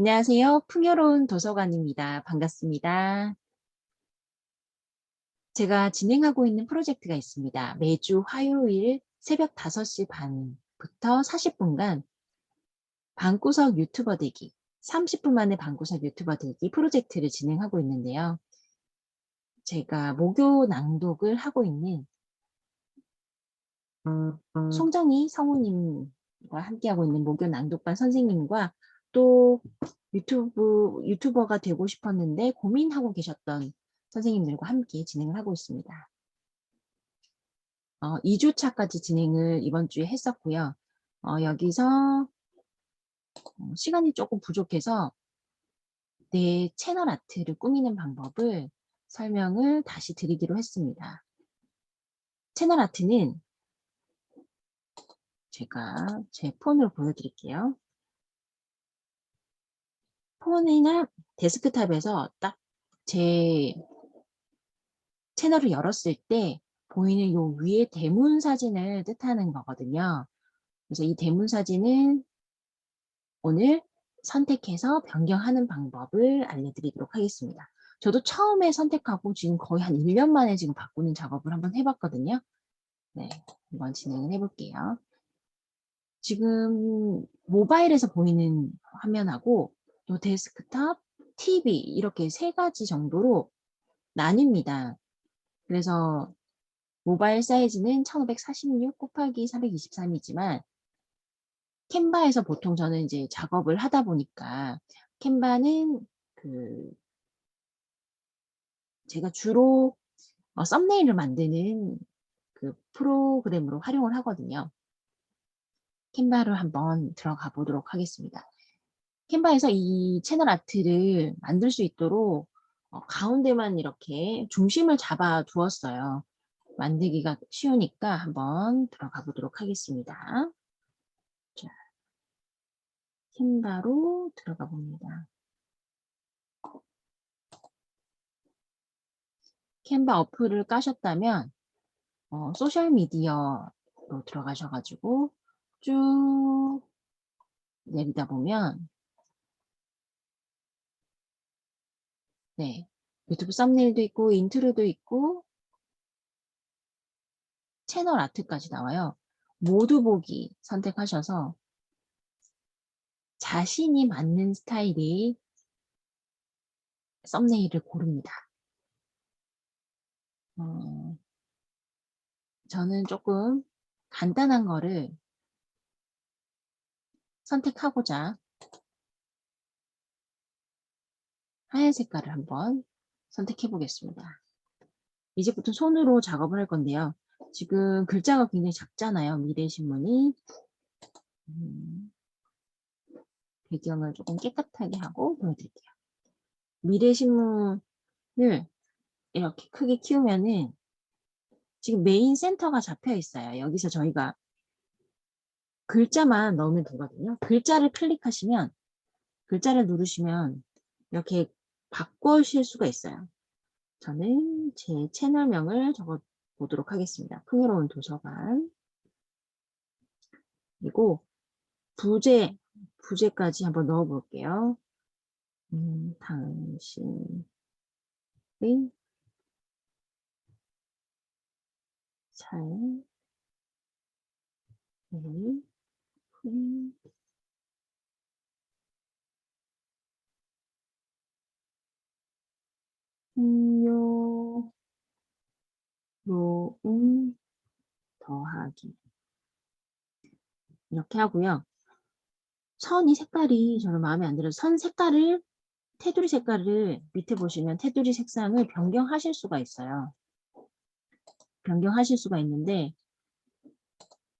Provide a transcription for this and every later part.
안녕하세요. 풍요로운 도서관입니다. 반갑습니다. 제가 진행하고 있는 프로젝트가 있습니다. 매주 화요일 새벽 5시 반부터 40분간 방구석 유튜버 되기, 30분 만에 방구석 유튜버 되기 프로젝트를 진행하고 있는데요. 제가 목요 낭독을 하고 있는 송정희 성우님과 함께하고 있는 목요 낭독반 선생님과 또 유튜브, 유튜버가 되고 싶었는데 고민하고 계셨던 선생님들과 함께 진행을 하고 있습니다. 어, 2주차까지 진행을 이번 주에 했었고요. 어, 여기서 어, 시간이 조금 부족해서 내 채널 아트를 꾸미는 방법을 설명을 다시 드리기로 했습니다. 채널 아트는 제가 제 폰으로 보여드릴게요. 폰이나 데스크탑에서 딱 제 채널을 열었을 때 보이는 요 위에 대문 사진을 뜻하는 거거든요. 그래서 이 대문 사진은 오늘 선택해서 변경하는 방법을 알려드리도록 하겠습니다. 저도 처음에 선택하고 지금 거의 한 1년 만에 지금 바꾸는 작업을 한번 해봤거든요. 네, 한번 진행을 해볼게요. 지금 모바일에서 보이는 화면하고 또 데스크탑, TV 이렇게 세 가지 정도로 나뉩니다. 그래서 모바일 사이즈는 1546 곱하기 423이지만 캔바에서 보통 저는 이제 작업을 하다 보니까 캔바는 그 제가 주로 어, 썸네일을 만드는 그 프로그램으로 활용을 하거든요. 캔바를 한번 들어가 보도록 하겠습니다. 캔바에서 이 채널 아트를 만들 수 있도록 어, 가운데만 이렇게 중심을 잡아 두었어요. 만들기가 쉬우니까 한번 들어가 보도록 하겠습니다. 자, 캔바로 들어가 봅니다. 캔바 어플을 까셨다면 어, 소셜미디어로 들어가셔가지고 쭉 내리다 보면 네 유튜브 썸네일도 있고 인트로도 있고 채널 아트까지 나와요. 모두 보기 선택하셔서 자신이 맞는 스타일이 썸네일을 고릅니다. 어, 저는 조금 간단한 거를 선택하고자 하얀 색깔을 한번 선택해 보겠습니다. 이제부터 손으로 작업을 할 건데요. 지금 글자가 굉장히 작잖아요. 미래신문이. 음, 배경을 조금 깨끗하게 하고 보여드릴게요. 미래신문을 이렇게 크게 키우면은 지금 메인 센터가 잡혀 있어요. 여기서 저희가 글자만 넣으면 되거든요. 글자를 클릭하시면 글자를 누르시면 이렇게 바꾸실 수가 있어요. 저는 제 채널명을 적어 보도록 하겠습니다. 풍요로운 도서관 그리고 부제, 부제까지 한번 넣어 볼게요. 음, 당신의 삶, 음, 음, 풍요로움 더하기 이렇게 하고요. 선이 색깔이 저는 마음에 안 들어서 선 색깔을 테두리 색깔을 밑에 보시면 테두리 색상을 변경하실 수가 있어요. 변경하실 수가 있는데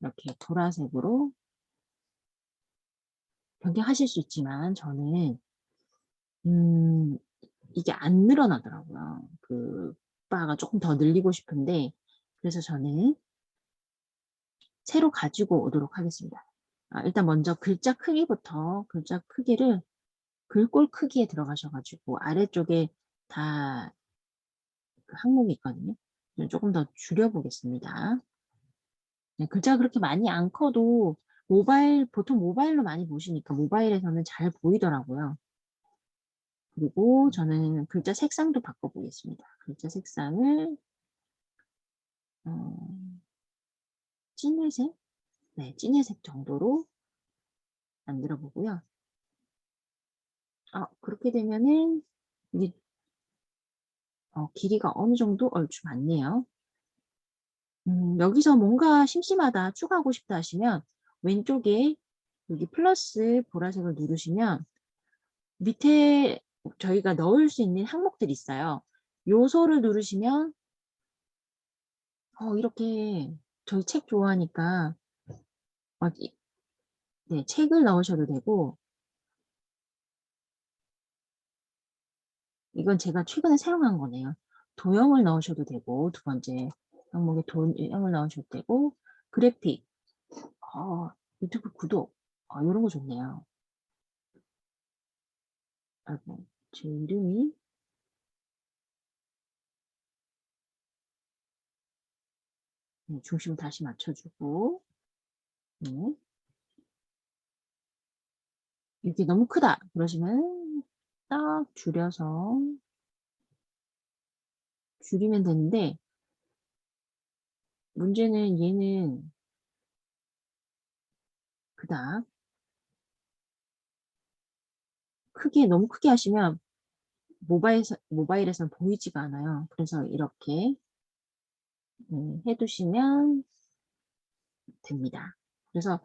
이렇게 보라색으로 변경하실 수 있지만 저는 음, 이게 안 늘어나더라고요. 그 바가 조금 더 늘리고 싶은데 그래서 저는 새로 가지고 오도록 하겠습니다. 아, 일단 먼저 글자 크기부터 글자 크기를 글꼴 크기에 들어가셔가지고 아래쪽에 다 그 항목이 있거든요. 조금 더 줄여보겠습니다. 네, 글자가 그렇게 많이 안 커도 모바일, 보통 모바일로 많이 보시니까 모바일에서는 잘 보이더라고요. 그리고 저는 글자 색상도 바꿔보겠습니다. 글자 색상을 어, 진회색? 네, 진회색 정도로 만들어 보고요. 아, 그렇게 되면은 이게 어, 길이가 어느 정도 얼추 맞네요. 음, 여기서 뭔가 심심하다, 추가하고 싶다 하시면 왼쪽에 여기 플러스 보라색을 누르시면 밑에 저희가 넣을 수 있는 항목들이 있어요. 요소를 누르시면 어, 이렇게 저희 책 좋아하니까 어, 이- 네, 책을 넣으셔도 되고 이건 제가 최근에 사용한 거네요. 도형을 넣으셔도 되고 두 번째 항목에 도형을 넣으셔도 되고 그래픽, 어, 유튜브 구독 어, 이런 거 좋네요. 아이고, 제 이름이? 네, 중심을 다시 맞춰주고. 네. 이게 너무 크다. 그러시면 딱 줄여서 줄이면 되는데 문제는 얘는 그닥 크게 너무 크게 하시면 모바일에서, 모바일에서는 보이지가 않아요. 그래서 이렇게 음, 해두시면 됩니다. 그래서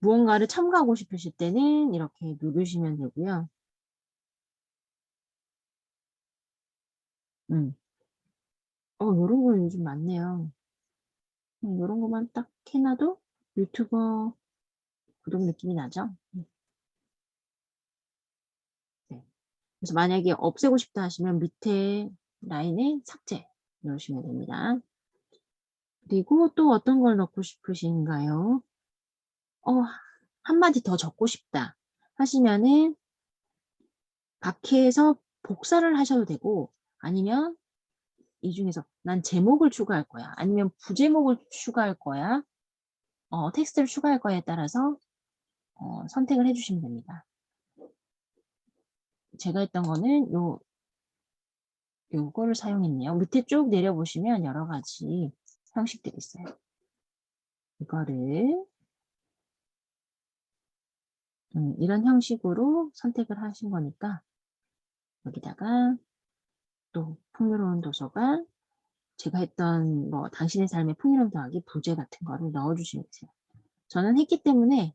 무언가를 첨가하고 싶으실 때는 이렇게 누르시면 되고요. 음. 어, 요런 거 요즘 많네요. 음, 요런 것만 딱 해놔도 유튜버 구독 느낌이 나죠? 음. 네. 그래서 만약에 없애고 싶다 하시면 밑에 라인에 삭제 넣으시면 됩니다. 그리고 또 어떤 걸 넣고 싶으신가요? 어, 한마디 더 적고 싶다 하시면은 밖에서 복사를 하셔도 되고 아니면 이 중에서 난 제목을 추가할 거야 아니면 부제목을 추가할 거야 어, 텍스트를 추가할 거에 따라서 어, 선택을 해주시면 됩니다. 제가 했던 거는 요 요거를 사용했네요. 밑에 쭉 내려보시면 여러 가지 형식들이 있어요. 이거를 음, 이런 형식으로 선택을 하신 거니까 여기다가 또 풍요로운 도서관 제가 했던 뭐 당신의 삶의 풍요로움 더하기 부제 같은 거를 넣어주시면 되세요. 저는 했기 때문에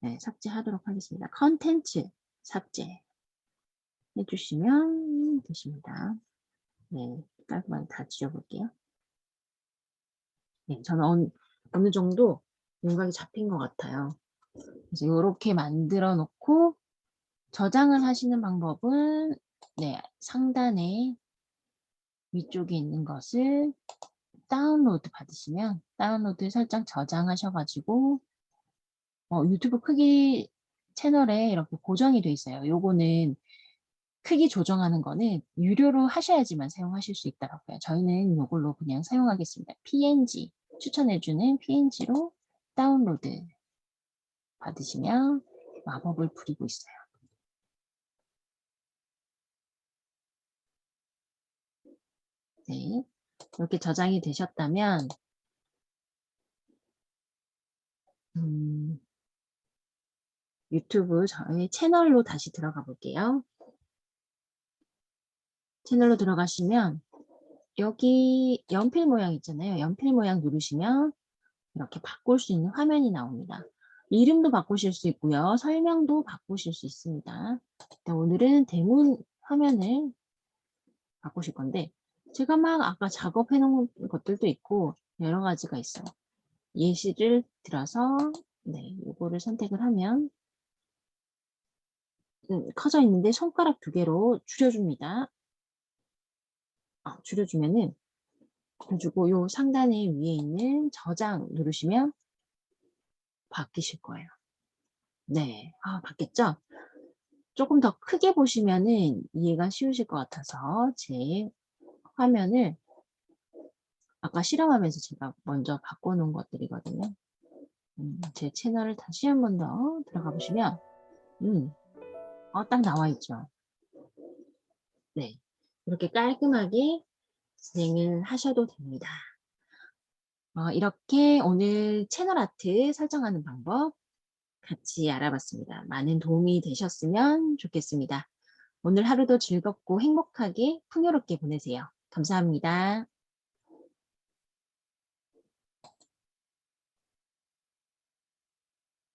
네, 삭제하도록 하겠습니다. 컨텐츠 삭제 해주시면 되십니다. 네, 깔끔하게 다 지워볼게요. 네, 저는 어느, 정도 윤곽이 잡힌 것 같아요. 그래서 이렇게 만들어 놓고 저장을 하시는 방법은 네, 상단에 위쪽에 있는 것을 다운로드 받으시면 다운로드 설정 저장하셔가지고 어, 유튜브 크기 채널에 이렇게 고정이 돼 있어요. 요거는 크기 조정하는 거는 유료로 하셔야지만 사용하실 수 있더라고요. 저희는 이걸로 그냥 사용하겠습니다. PNG 추천해주는 PNG로 다운로드 받으시면 마법을 부리고 있어요. 네, 이렇게 저장이 되셨다면 음, 유튜브 저희 채널로 다시 들어가 볼게요. 채널로 들어가시면 여기 연필 모양 있잖아요. 연필 모양 누르시면 이렇게 바꿀 수 있는 화면이 나옵니다. 이름도 바꾸실 수 있고요. 설명도 바꾸실 수 있습니다. 오늘은 대문 화면을 바꾸실 건데 제가 막 아까 작업해 놓은 것들도 있고 여러 가지가 있어요. 예시를 들어서 네, 이거를 선택을 하면 음, 커져 있는데 손가락 두 개로 줄여줍니다. 아, 줄여주면은 그래주고 요 상단에 위에 있는 저장 누르시면 바뀌실 거예요. 네, 아, 바뀌었죠? 조금 더 크게 보시면은 이해가 쉬우실 것 같아서 제 화면을 아까 실험하면서 제가 먼저 바꿔놓은 것들이거든요. 음, 제 채널을 다시 한 번 더 들어가 보시면 음, 어, 딱 나와 있죠. 네. 이렇게 깔끔하게 진행을 하셔도 됩니다. 어 이렇게 오늘 채널 아트 설정하는 방법 같이 알아봤습니다. 많은 도움이 되셨으면 좋겠습니다. 오늘 하루도 즐겁고 행복하게 풍요롭게 보내세요. 감사합니다.